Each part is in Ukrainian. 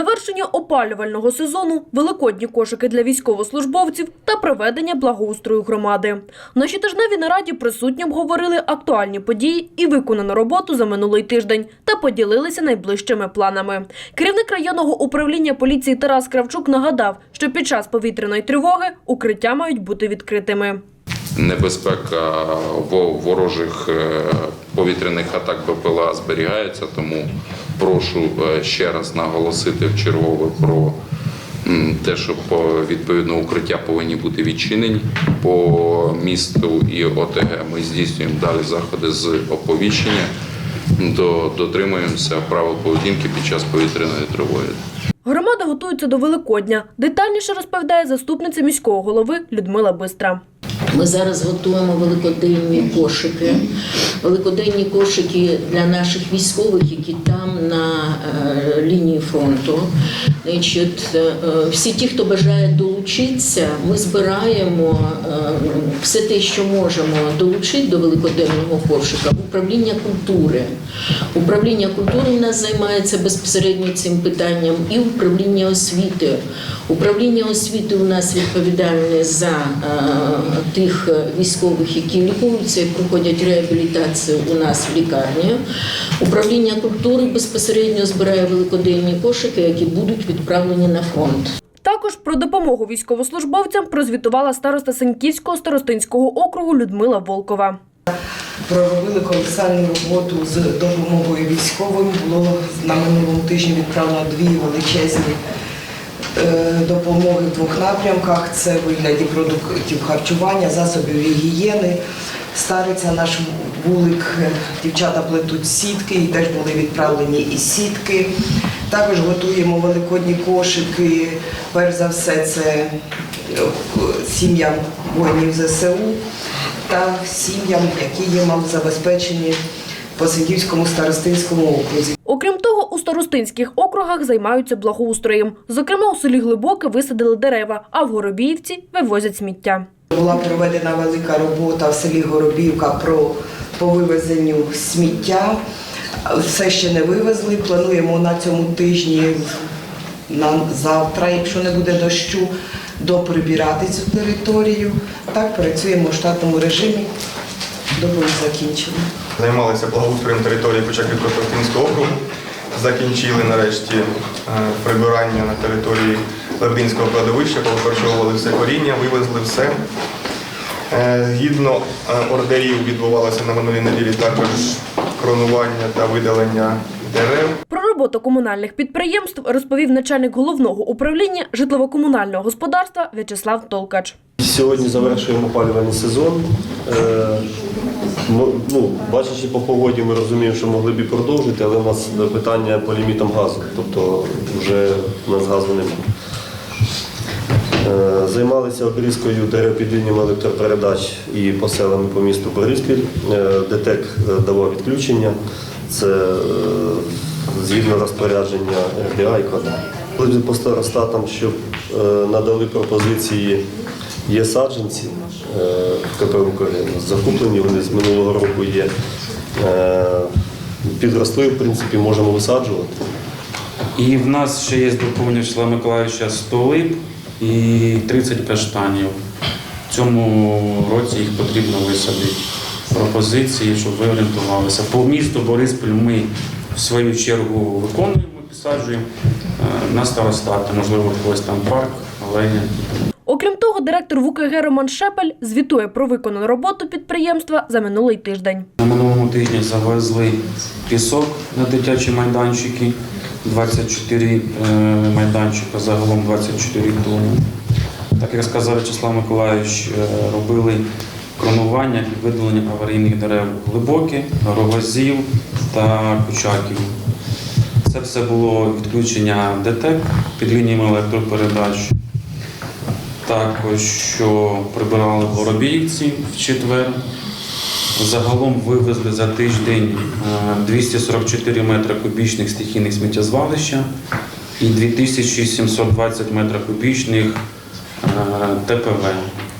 Завершення опалювального сезону, великодні кошики для військовослужбовців та проведення благоустрою громади. На щотижневій нараді присутні обговорили актуальні події і виконану роботу за минулий тиждень та поділилися найближчими планами. Керівник районного управління поліції Тарас Кравчук нагадав, що під час повітряної тривоги укриття мають бути відкритими. Небезпека во- ворожих е, повітряних атак БПЛА зберігається, тому прошу е, ще раз наголосити в чергове про те, що відповідно укриття повинні бути відчинені по місту і ОТГ. Ми здійснюємо далі заходи з оповіщення, до, дотримуємося правил поведінки під час повітряної тривоги. Громада готується до Великодня. Детальніше розповідає заступниця міського голови Людмила Бистра. Ми зараз готуємо великоденні кошики. Великоденні кошики для наших військових, які там на е, лінії фронту. Значить, е, всі ті, хто бажає долучитися, ми збираємо е, все те, що можемо долучити до великоденного кошика. Управління культури. Управління культури у нас займається безпосередньо цим питанням, і управління освіти. Управління освіти у нас відповідальне за е, тих військових, які лікуються і проходять реабілітацію у нас в лікарні. Управління культури безпосередньо збирає великоденні кошики, які будуть відправлені на фронт. Також про допомогу військовослужбовцям прозвітувала староста Сеньківського старостинського округу Людмила Волкова. Проробили колосальну роботу з допомогою військовим. Було на минулому тижні відправлено дві величезні е, допомоги в двох напрямках. Це вигляді продуктів харчування, засобів гігієни. Стариться наш вулик, е, дівчата плетуть сітки, і теж були відправлені і сітки. Також готуємо великодні кошики. Перш за все, це е, сім'ям воїнів ЗСУ та сім'ям, які є малозабезпечені по Сидівському старостинському окрузі. Окрім того, у старостинських округах займаються благоустроєм. Зокрема, у селі Глибоке висадили дерева, а в Горобіївці вивозять сміття. Була проведена велика робота в селі Горобівка про по вивезенню сміття. Все ще не вивезли. Плануємо на цьому тижні на завтра, якщо не буде дощу, доприбирати цю територію. Так працюємо в штатному режимі. Доповідь закінчено. Займалися благоустроєм території Почаківського округу. Закінчили нарешті е, прибирання на території Лебединського кладовища, повикорчовували все коріння, вивезли все. Е, Згідно е, ордерів відбувалося на минулій неділі також кронування та видалення дерев. Про роботу комунальних підприємств розповів начальник головного управління житлово-комунального господарства В'ячеслав Толкач. Сьогодні завершуємо опалювальний сезон. Е, Ну, бачачи по погоді, ми розуміємо, що могли б і продовжити, але у нас питання по лімітам газу, тобто вже у нас газу немає. Е, Займалися обрізкою дерев електропередач і по по місту Бориспіль. Е, ДТЕК е, давав відключення. Це згідно розпорядження РДА і. Коли по старостатам, щоб надали пропозиції, є саджанці в КП «Укрген». Закуплені вони з минулого року є. Підросли, в принципі, можемо висаджувати. І в нас ще є доповнення Вячеслава Миколаївича 100 лип і 30 каштанів. В цьому році їх потрібно висадити. Пропозиції, щоб ви орієнтувалися. По місту Бориспіль ми в свою чергу виконуємо, підсаджуємо Е, на старостати, можливо, когось там парк, алея. Окрім того, директор ВУКГ Роман Шепель звітує про виконану роботу підприємства за минулий тиждень. На минулому тижні завезли пісок на дитячі майданчики, 24 е, майданчика, загалом 24 тонни. Так як сказав Вячеслав Миколаївич, е, робили кронування і видалення аварійних дерев глибокі, рогозів та кучаків. Це все було відключення ДТЕК під лініями електропередач. Також що прибирали в в четвер. Загалом вивезли за тиждень е, 244 метри кубічних стихійних сміттєзвалища і 2720 метрів кубічних е, ТПВ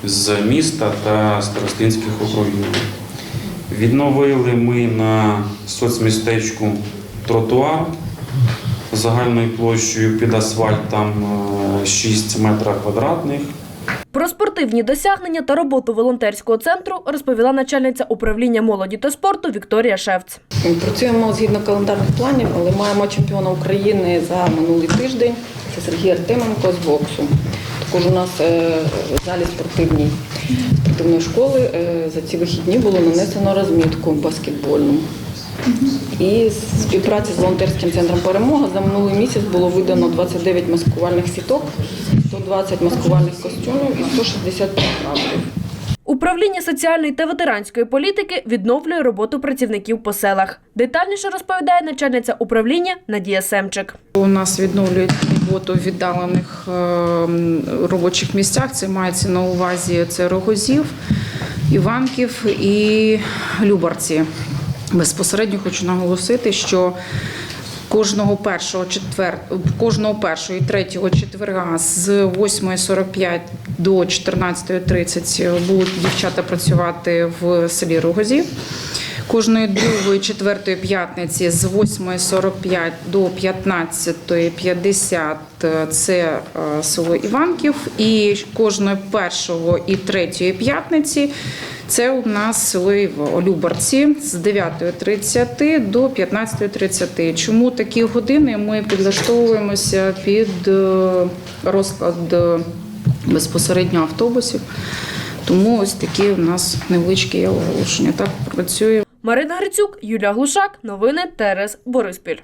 з міста та старостинських округів. Відновили ми на соцмістечку тротуар загальною площею під асфальтом е, 6 метрів квадратних. Про спортивні досягнення та роботу волонтерського центру розповіла начальниця управління молоді та спорту Вікторія Шевц. Працюємо згідно календарних планів, але маємо чемпіона України за минулий тиждень. Це Сергій Артеменко з боксу. Також у нас е, в залі спортивній спортивної школи е, за ці вихідні було нанесено розмітку баскетбольну. І з співпраці з волонтерським центром перемога за минулий місяць було видано 29 маскувальних сіток, 120 маскувальних костюмів і 160 прапорів. Управління соціальної та ветеранської політики відновлює роботу працівників по селах. Детальніше розповідає начальниця управління Надія Семчик. У нас відновлюють роботу в віддалених е, робочих місцях. Це мається на увазі це Рогозів, Іванків і Любарці. Безпосередньо хочу наголосити, що кожного першого четвер... кожного першого і третього четверга з 8.45 до 14.30 будуть дівчата працювати в селі Рогозів. Кожної другої, четвертої п'ятниці з 8.45 до 15.50 це е, село Іванків. І кожної першого і третьої п'ятниці це у нас село Іво- Любарці з 9.30 до 15.30. Чому такі години ми підлаштовуємося під е, розклад е, безпосередньо автобусів? Тому ось такі у нас невеличкі оголошення. Так працює Марина Грицюк, Юлія Глушак. Новини ТРС Бориспіль.